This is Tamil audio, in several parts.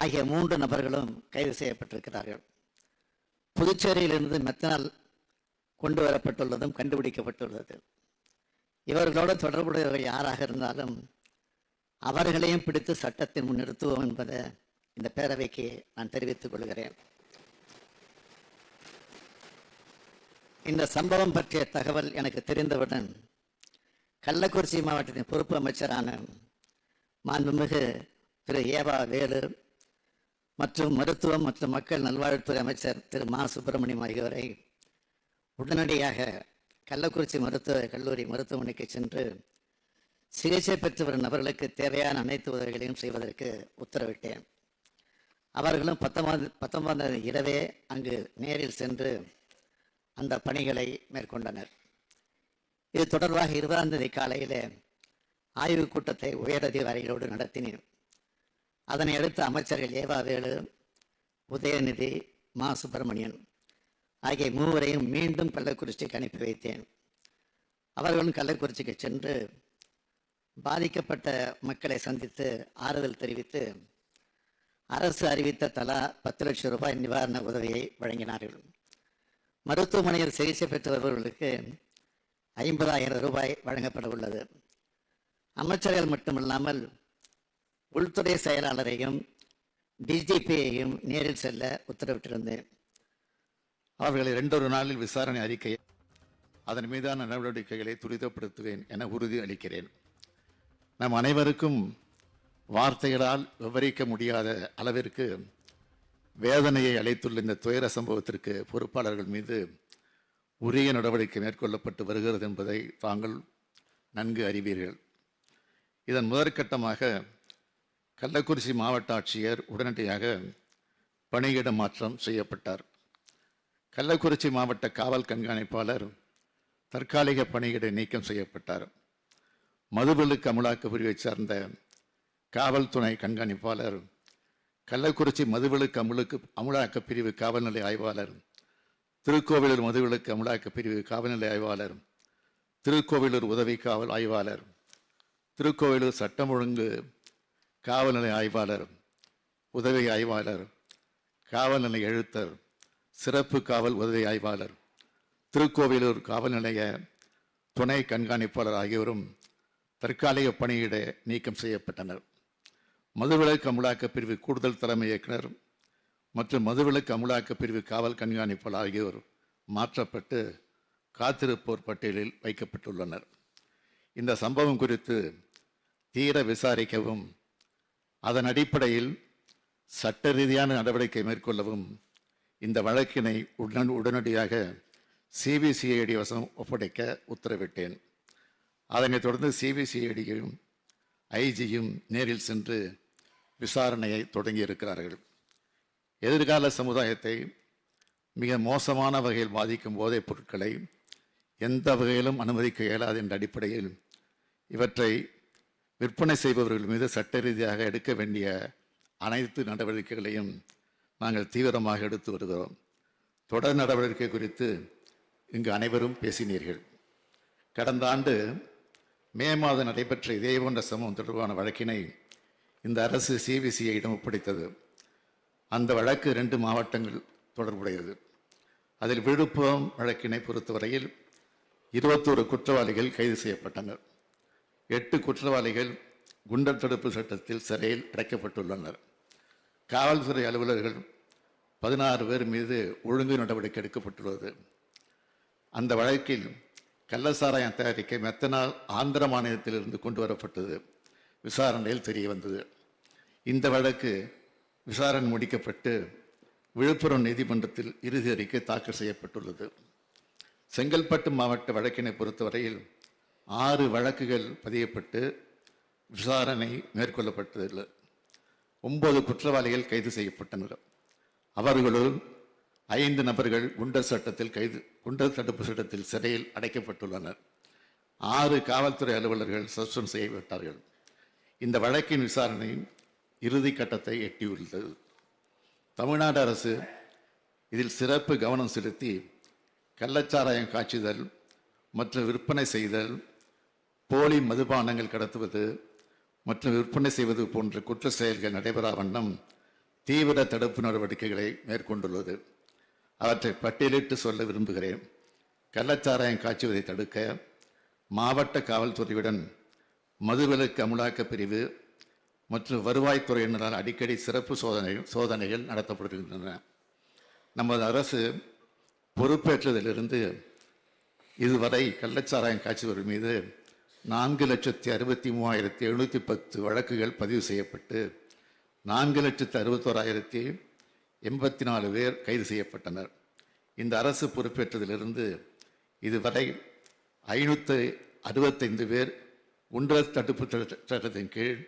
ஆகிய மூன்று நபர்களும் கைது செய்யப்பட்டிருக்கிறார்கள். புதுச்சேரியிலிருந்து மெத்தனால் கொண்டு வரப்பட்டுள்ளதும் கண்டுபிடிக்கப்பட்டுள்ளது. இவர்களோடு தொடர்புடையவர்கள் யாராக இருந்தாலும் அவர்களையும் பிடித்து சட்டத்தின் முன் நிறுத்துவோம் என்பதை இந்த பேரவைக்கு நான் தெரிவித்துக் கொள்கிறேன். இந்த சம்பவம் பற்றிய தகவல் எனக்கு தெரிந்தவுடன் கள்ளக்குறிச்சி மாவட்டத்தின் பொறுப்பு அமைச்சரான மாண்புமிகு திரு ஏவா வேலு மற்றும் மருத்துவம் மற்றும் மக்கள் நல்வாழ்வுத்துறை அமைச்சர் திரு மா. சுப்பிரமணியம் ஆகியோரை உடனடியாக கள்ளக்குறிச்சி மருத்துவ கல்லூரி மருத்துவமனைக்கு சென்று சிகிச்சை பெற்று வரும் நபர்களுக்கு தேவையான அனைத்து உதவிகளையும் செய்வதற்கு உத்தரவிட்டேன். அவர்களும் பத்தொன்பது பத்தொன்பதாம் தேதி இரவே அங்கு நேரில் சென்று அந்த பணிகளை மேற்கொண்டனர். இது தொடர்பாக இருபதாம் தேதி காலையில் ஆய்வுக் கூட்டத்தை உயரதிகாரிகளோடு நடத்தினேன். அதனை அடுத்து அமைச்சர்கள் ஏவாவேலு உதயநிதி மா. சுப்பிரமணியன் ஆகிய மூவரையும் மீண்டும் கள்ளக்குறிச்சிக்கு அனுப்பி வைத்தேன். அவர்களும் கள்ளக்குறிச்சிக்கு சென்று பாதிக்கப்பட்ட மக்களை சந்தித்து ஆறுதல் தெரிவித்து அரசு அறிவித்த தலா பத்து லட்சம் ரூபாய் நிவாரண உதவியை வழங்கினார்கள். மருத்துவமனையில் சிகிச்சை பெற்று வருபவர்களுக்கு ஐம்பதாயிரம் ரூபாய் வழங்கப்பட உள்ளது. அமைச்சர்கள் மட்டுமல்லாமல் உள்துறை செயலாளரையும் டிஜிபியையும் நேரில் செல்ல உத்தரவிட்டிருந்தேன். அவர்களை ரெண்டொரு நாளில் விசாரணை அறிக்கை அதன் மீதான நடவடிக்கைகளை துரிதப்படுத்துவேன் என உறுதி அளிக்கிறேன். நம் அனைவருக்கும் வார்த்தைகளால் விவரிக்க முடியாத அளவிற்கு வேதனையை அளித்துள்ள இந்த துயர சம்பவத்திற்கு பொறுப்பாளர்கள் மீது உரிய நடவடிக்கை மேற்கொள்ளப்பட்டு வருகிறது என்பதை தாங்கள் நன்கு அறிவீர்கள். இதன் முதற்கட்டமாக கள்ளக்குறிச்சி மாவட்ட ஆட்சியர் உடனடியாக பணியிட மாற்றம் செய்யப்பட்டார். கள்ளக்குறிச்சி மாவட்ட காவல் கண்காணிப்பாளர் தற்காலிக பணியிட நீக்கம் செய்யப்பட்டார். மதுவிலக்கு அமலாக்க பிரிவைச் சார்ந்த காவல்துறை கண்காணிப்பாளர் கள்ளக்குறிச்சி மதுவிலக்கு அமலுக்கு அமலாக்க பிரிவு காவல்நிலை ஆய்வாளர் திருக்கோவிலூர் மதுவிலக்கு அமலாக்க பிரிவு காவல்நிலை ஆய்வாளர் திருக்கோவிலூர் உதவி காவல் ஆய்வாளர் திருக்கோவிலூர் சட்டம் ஒழுங்கு காவல்நிலை ஆய்வாளர் உதவி ஆய்வாளர் காவல்நிலை எழுத்தர் சிறப்பு காவல் உதவி ஆய்வாளர் திருக்கோவிலூர் காவல் நிலைய துணை கண்காணிப்பாளர் ஆகியோரும் தற்காலிக பணியிட நீக்கம் செய்யப்பட்டனர். மதுவிலக்கு அமுலாக்க பிரிவு கூடுதல் தலைமை இயக்குனர் மற்றும் மதுவிலக்கு அமுலாக்க பிரிவு காவல் கண்காணிப்பாளர் ஆகியோர் மாற்றப்பட்டு காத்திருப்போர் பட்டியலில் வைக்கப்பட்டுள்ளனர். இந்த சம்பவம் குறித்து தீர விசாரிக்கவும் அதன் அடிப்படையில் சட்ட ரீதியான நடவடிக்கை மேற்கொள்ளவும் இந்த வழக்கினை உடன் உடனடியாக சிபிசிஐடி வசம் ஒப்படைக்க உத்தரவிட்டேன். அதனைத் தொடர்ந்து சிபிசிஐடியும் ஐஜியும் நேரில் சென்று விசாரணையை தொடங்கியிருக்கிறார்கள். எதிர்கால சமுதாயத்தை மிக மோசமான வகையில் பாதிக்கும் போதைப் பொருட்களை எந்த வகையிலும் அனுமதிக்க இயலாது என்ற அடிப்படையில் இவற்றை விற்பனை செய்பவர்கள் மீது சட்ட ரீதியாக எடுக்க வேண்டிய அனைத்து நடவடிக்கைகளையும் நாங்கள் தீவிரமாக எடுத்து வருகிறோம். தொடர் நடவடிக்கை குறித்து இங்கு அனைவரும் பேசினீர்கள். கடந்த ஆண்டு மே மாதம் நடைபெற்ற இதே போன்ற சமூகம் தொடர்பான வழக்கினை இந்த அரசு சிபிசிஐயிடம் ஒப்படைத்தது. அந்த வழக்கு ரெண்டு மாவட்டங்கள் தொடர்புடையது. அதில் விழுப்புரம் வழக்கினை பொறுத்தவரையில் இருபத்தோரு குற்றவாளிகள் கைது செய்யப்பட்டனர். எட்டு குற்றவாளிகள் குண்டர் தடுப்பு சட்டத்தில் சிறையில் அடைக்கப்பட்டுள்ளனர். காவல்துறை அலுவலர்கள் பதினாறு பேர் மீது ஒழுங்கு நடவடிக்கை எடுக்கப்பட்டுள்ளது. அந்த வழக்கில் கள்ளசாராயம் தயாரிக்க மெத்தனால் ஆந்திர மாநிலத்திலிருந்து கொண்டு வரப்பட்டது விசாரணையில் தெரிய வந்தது. இந்த வழக்கு விசாரணை முடிக்கப்பட்டு விழுப்புரம் நீதிமன்றத்தில் இறுதி அறிக்கை தாக்கல் செய்யப்பட்டுள்ளது. செங்கல்பட்டு மாவட்ட வழக்கினை பொறுத்தவரையில் ஆறு வழக்குகள் பதியப்பட்டு விசாரணை மேற்கொள்ளப்பட்டதில்லை. ஒன்பது குற்றவாளிகள் கைது செய்யப்பட்டனர். அவர்களுள் ஐந்து நபர்கள் குண்டர் சட்டத்தில் கைது குண்டர் தடுப்பு சட்டத்தில் சிறையில் அடைக்கப்பட்டுள்ளனர். ஆறு காவல்துறை அலுவலர்கள் சஸ்பெண்ட் செய்யப்பட்டார்கள். இந்த வழக்கின் விசாரணை இறுதி கட்டத்தை எட்டியுள்ளது. தமிழ்நாடு அரசு இதில் சிறப்பு கவனம் செலுத்தி கள்ளச்சாராயம் காய்ச்சுதல் மற்றும் விற்பனை செய்தல் போலி மதுபானங்கள் கடத்துவது மற்றும் விற்பனை செய்வது போன்ற குற்ற செயல்கள் நடைபெறா வண்ணம் தீவிர தடுப்பு நடவடிக்கைகளை மேற்கொண்டுள்ளது. அவற்றை பட்டியலிட்டு சொல்ல விரும்புகிறேன். கள்ளச்சாராயம் காய்ச்சுவதை தடுக்க மாவட்ட காவல்துறையுடன் மதுவிலக்கு அமலாக்க பிரிவு மற்றும் வருவாய்த்துறையினரால் அடிக்கடி சிறப்பு சோதனை சோதனைகள் நடத்தப்படுகின்றன. நமது அரசு பொறுப்பேற்றதிலிருந்து இதுவரை கள்ளச்சாராயம் காய்ச்சுவர் மீது நான்கு லட்சத்தி அறுபத்தி மூவாயிரத்தி எழுநூற்றி பத்து வழக்குகள் பதிவு செய்யப்பட்டு நான்கு லட்சத்து அறுபத்தோராயிரத்தி எண்பத்தி நாலு பேர் கைது செய்யப்பட்டனர். இந்த அரசு பொறுப்பேற்றதிலிருந்து இதுவரை ஐநூற்றி அறுபத்தைந்து பேர் குண்டர் தடுப்பு சட்டத்தின் கீழ்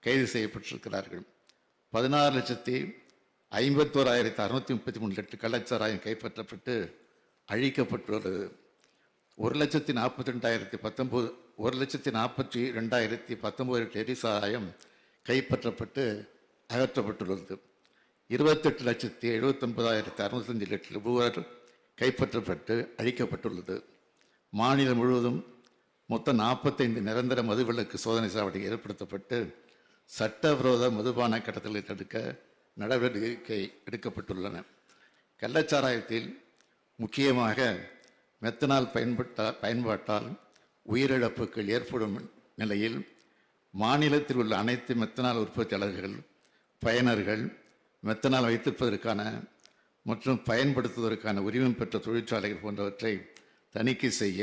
கைது செய்யப்பட்டிருக்கிறார்கள். பதினாறு லட்சத்தி ஐம்பத்தோராயிரத்தி அறுநூத்தி முப்பத்தி மூணு லட்சம் கள்ளச்சாராயம் கைப்பற்றப்பட்டு அழிக்கப்பட்டுள்ளது. ஒரு லட்சத்தி நாற்பத்தி ரெண்டாயிரத்தி பத்தொம்போது ஒரு லட்சத்தி நாற்பத்தி ரெண்டாயிரத்தி பத்தொம்போது லிட்டர் எரிசாராயம் கைப்பற்றப்பட்டு அகற்றப்பட்டுள்ளது. இருபத்தெட்டு லட்சத்தி எழுபத்தொன்பதாயிரத்தி அறுநூத்தஞ்சு லிட்டர் பூவர் கைப்பற்றப்பட்டு அழிக்கப்பட்டுள்ளது. மாநிலம் முழுவதும் மொத்தம் நாற்பத்தைந்து நிரந்தர மதுவிலக்கு சோதனை சாவடி ஏற்படுத்தப்பட்டு சட்டவிரோத மதுபான கடத்தலை தடுக்க நடவடிக்கை எடுக்கப்பட்டுள்ளன. கள்ளச்சாராயத்தில் முக்கியமாக மெத்தனால் பயன்பட்ட பயன்பாட்டால் உயிரிழப்புகள் ஏற்படும் நிலையில் மாநிலத்தில் உள்ள அனைத்து மெத்தனால் உற்பத்தியாளர்கள் பயனர்கள் மெத்தனால் வைத்திருப்பதற்கான மற்றும் பயன்படுத்துவதற்கான உரிமம் பெற்ற தொழிற்சாலைகள் போன்றவற்றை தணிக்கை செய்ய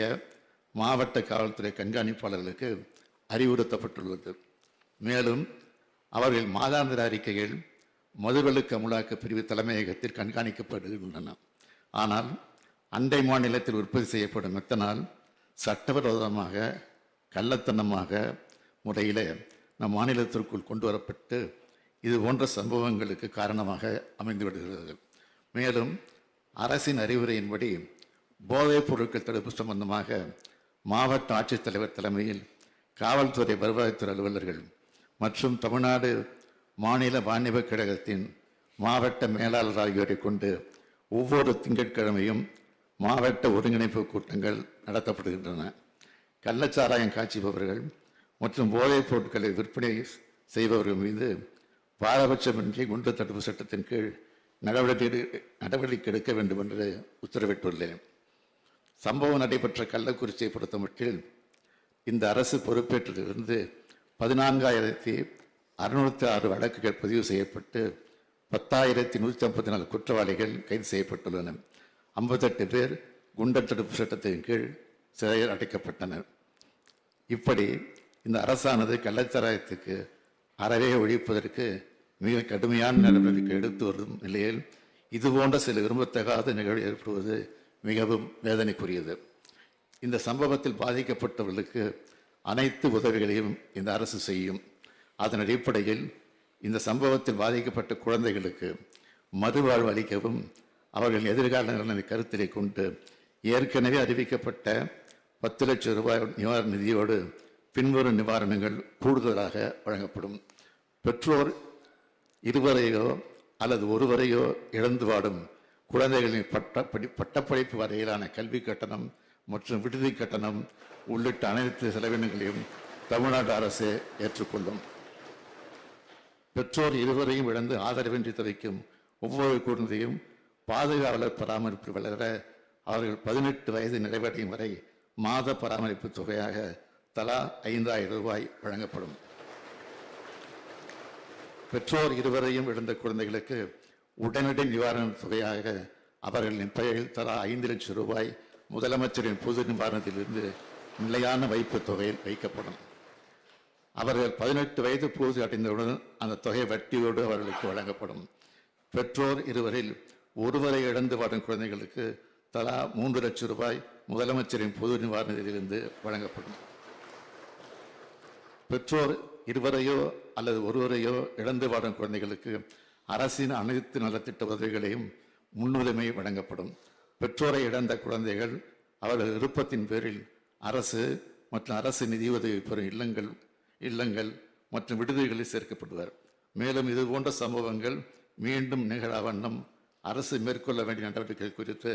மாவட்ட காவல்துறை கண்காணிப்பாளர்களுக்கு அறிவுறுத்தப்பட்டுள்ளது. மேலும் அவர்கள் மாதாந்திர அறிக்கைகள் மதுவிலக்கு அமுலாக்க பிரிவு தலைமையகத்தில் கண்காணிக்கப்படுகின்றன. ஆனால் அண்டை மாநிலத்தில் உற்பத்தி செய்யப்படும் மெத்தனால் சட்டவிரோதமாக கள்ளத்தனமாக முறையில் நம் மாநிலத்திற்குள் கொண்டு வரப்பட்டு இது போன்ற சம்பவங்களுக்கு காரணமாக அமைந்து விடுகிறது. மேலும் அரசின் அறிவுரையின்படி போதைப் பொருட்கள் தடுப்பு சம்பந்தமாக மாவட்ட ஆட்சித்தலைவர் தலைமையில் காவல்துறை வருவாய்த்துறை அலுவலர்கள் மற்றும் தமிழ்நாடு மாநில வாணிப கழகத்தின் மாவட்ட மேலாளர் ஆகியோரை கொண்டு ஒவ்வொரு திங்கட்கிழமையும் மாவட்ட ஒருங்கிணைப்பு கூட்டங்கள் நடத்தப்படுகின்றன. கள்ளச்சாராயம் காய்ச்சுபவர்கள் மற்றும் போதைப் பொருட்களை விற்பனை செய்பவர்கள் மீது பாரபட்சமின்றி குண்டு தடுப்பு சட்டத்தின் கீழ் நடவடிக்கை நடவடிக்கை எடுக்க வேண்டும் என்று உத்தரவிட்டுள்ளேன். சம்பவம் நடைபெற்ற கள்ளக்குறிச்சியை பொறுத்தமட்டில் இந்த அரசு பொறுப்பேற்றதிலிருந்து பதினான்காயிரத்தி அறுநூற்றி ஆறு வழக்குகள் பதிவு செய்யப்பட்டு பத்தாயிரத்தி நூற்றி ஐம்பத்தி நாலு குற்றவாளிகள் கைது செய்யப்பட்டுள்ளன. ஐம்பத்தெட்டு பேர் குண்டர் தடுப்பு சட்டத்தின் கீழ் சிறையில் அடைக்கப்பட்டனர். இப்படி இந்த அரசானது கள்ளச்சாராயத்துக்கு அறவே ஒழிப்பதற்கு மிக கடுமையான நடவடிக்கை எடுத்து வரும் நிலையில் இது போன்ற சில விரும்பத்தகாத நிகழ்வு ஏற்படுவது மிகவும் வேதனைக்குரியது. இந்த சம்பவத்தில் பாதிக்கப்பட்டவர்களுக்கு அனைத்து உதவிகளையும் இந்த அரசு செய்யும். அதன் அடிப்படையில் இந்த சம்பவத்தில் பாதிக்கப்பட்ட குழந்தைகளுக்கு மறுவாழ்வு அளிக்கவும் அவர்கள் எதிர்கால நலனை கருத்திலே கொண்டு ஏற்கனவே அறிவிக்கப்பட்ட பத்து லட்சம் ரூபாய் நிவாரண நிதியோடு பின்வரும் நிவாரணங்கள் கூடுதலாக வழங்கப்படும். பெற்றோர் இருவரையோ அல்லது ஒருவரையோ இழந்து வாடும் குழந்தைகளின் பட்டப்படி பட்டப்படிப்பு வரையிலான கல்வி கட்டணம் மற்றும் விடுதி கட்டணம் உள்ளிட்ட அனைத்து செலவினங்களையும் தமிழ்நாடு அரசு ஏற்றுக்கொள்ளும். பெற்றோர் இருவரையும் இழந்து ஆதரவின்றி தவிக்கும் ஒவ்வொரு குழந்தையும் பாதுகாவலர் பராமரிப்பு வளர அவர்கள் பதினெட்டு வயது நிறைவடையும் வரை மாத பராமரிப்பு தொகையாக தலா ஐந்தாயிரம் ரூபாய் வழங்கப்படும். பெற்றோர் இருவரையும் இழந்த குழந்தைகளுக்கு உடனடி நிவாரண தொகையாக அவர்களின் பெயரில் தலா ஐந்து லட்சம் ரூபாய் முதலமைச்சரின் பொது நிவாரணத்திலிருந்து நிலையான வைப்பு தொகையில் வைக்கப்படும். அவர்கள் பதினெட்டு வயது பூர்த்தி அடைந்தவுடன் அந்த தொகை வட்டியோடு அவர்களுக்கு வழங்கப்படும். பெற்றோர் இருவரில் ஒருவரை இழந்து வாடும் குழந்தைகளுக்கு தலா மூன்று லட்சம் ரூபாய் முதலமைச்சரின் பொது நிவாரணத்திலிருந்து வழங்கப்படும். பெற்றோர் இருவரையோ அல்லது ஒருவரையோ இழந்து வாடும் குழந்தைகளுக்கு அரசின் அனைத்து நலத்திட்ட உதவிகளையும் முன்னுரிமை வழங்கப்படும். பெற்றோரை இழந்த குழந்தைகள் அவர்கள் விருப்பத்தின் பேரில் அரசு மற்றும் அரசு நிதியுதவி பெறும் இல்லங்கள் இல்லங்கள் மற்றும் விடுதிகளில் சேர்க்கப்படுவர். மேலும் இது போன்ற சம்பவங்கள் மீண்டும் நிகழ வண்ணம் அரசு மேற்கொள்ள வேண்டிய நடவடிக்கைகள் குறித்து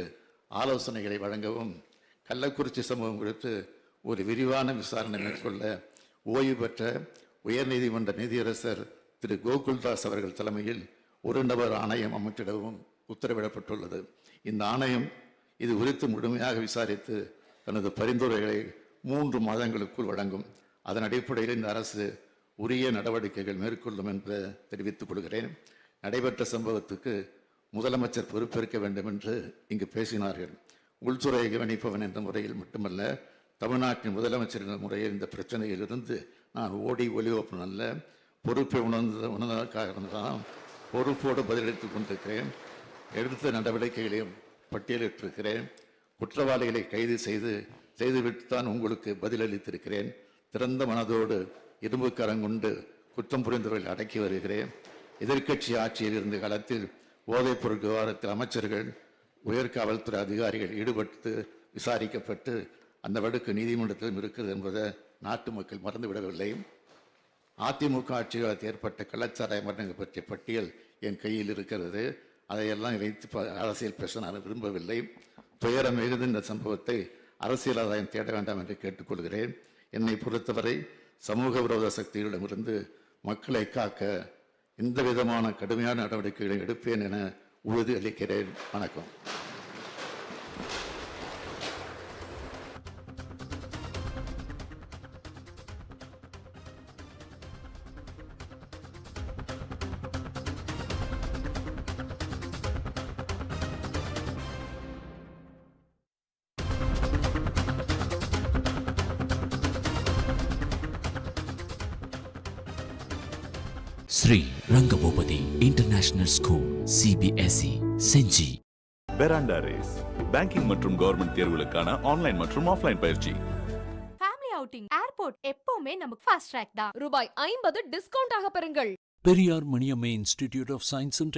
ஆலோசனைகளை வழங்கவும் கள்ளக்குறிச்சி சம்பவம் குறித்து ஒரு விரிவான விசாரணை மேற்கொள்ள ஓய்வு பெற்ற உயர்நீதிமன்ற நீதியரசர் திரு. கோகுல்தாஸ் அவர்கள் தலைமையில் ஒரு நபர் ஆணையம் அமைச்சிடவும் உத்தரவிடப்பட்டுள்ளது. இந்த ஆணையம் இது குறித்து முழுமையாக விசாரித்து தனது பரிந்துரைகளை மூன்று மாதங்களுக்குள் வழங்கும். அதன் அடிப்படையில் இந்த அரசு உரிய நடவடிக்கைகள் மேற்கொள்ளும் என்று தெரிவித்துக் கொள்கிறேன். நடைபெற்ற சம்பவத்துக்கு முதலமைச்சர் பொறுப்பேற்க வேண்டும் என்று இங்கு பேசினார்கள். உள்துறையை கவனிப்பவன் என்ற முறையில் மட்டுமல்ல தமிழ்நாட்டின் முதலமைச்சர் என்ற முறையில் இந்த பிரச்சனையிலிருந்து நான் ஓடி ஒலிவப்பன் அல்ல பொறுப்பை உணர்ந்த உணர்ந்ததற்காக தான் பொறுப்போடு பதிலளித்துக் கொண்டிருக்கிறேன். எடுத்த நடவடிக்கைகளையும் பட்டியலிட்டிருக்கிறேன். குற்றவாளிகளை கைது செய்து செய்துவிட்டு தான் உங்களுக்கு பதிலளித்திருக்கிறேன். திறந்த மனதோடு இரும்பு கொண்டு குற்றம் புரிந்தவர்களை அடக்கி வருகிறேன். எதிர்க்கட்சி ஆட்சியில் இருந்த காலத்தில் போதைப் பொருள் விவகாரத்தில் அமைச்சர்கள் உயர் காவல்துறை அதிகாரிகள் ஈடுபட்டு விசாரிக்கப்பட்டு அந்த வழக்கு நீதிமன்றத்திலும் இருக்கிறது என்பதை நாட்டு மக்கள் மறந்துவிடவில்லை. அதிமுக ஆட்சி காலத்தில் ஏற்பட்ட கள்ளச்சாராய மரணங்கள் பற்றிய பட்டியல் என் கையில் இருக்கிறது. அதையெல்லாம் வைத்து ப- அரசியல் பேச நான் விரும்பவில்லை. துயரம் மிகுந்த இந்த சம்பவத்தை அரசியல் ஆதாயம் தேட வேண்டாம் என்று கேட்டுக்கொள்கிறேன். என்னை பொறுத்தவரை சமூக விரோத சக்திகளிடமிருந்து மக்களை காக்க எந்த விதமான கடுமையான நடவடிக்கைகளை எடுப்பேன் என உறுதி அளிக்கிறேன். வணக்கம். Sri Rangaboopathi international school CBSE Senji. பெராண்டா race banking மற்றும் கவர்மெண்ட் தேர்வுகளுக்கான ஆன்லைன் மற்றும் ஆஃப்லைன் பயிற்சி. ஃபேமிலி அவுட்டிங் ஏர்போர்ட் எப்பவுமே நமக்கு ஃபாஸ்ட் ட்ராக் தான். ரூபாய் ஐம்பது டிஸ்கவுண்ட் ஆக பெறுங்கள். Periyar Maniammai institute of science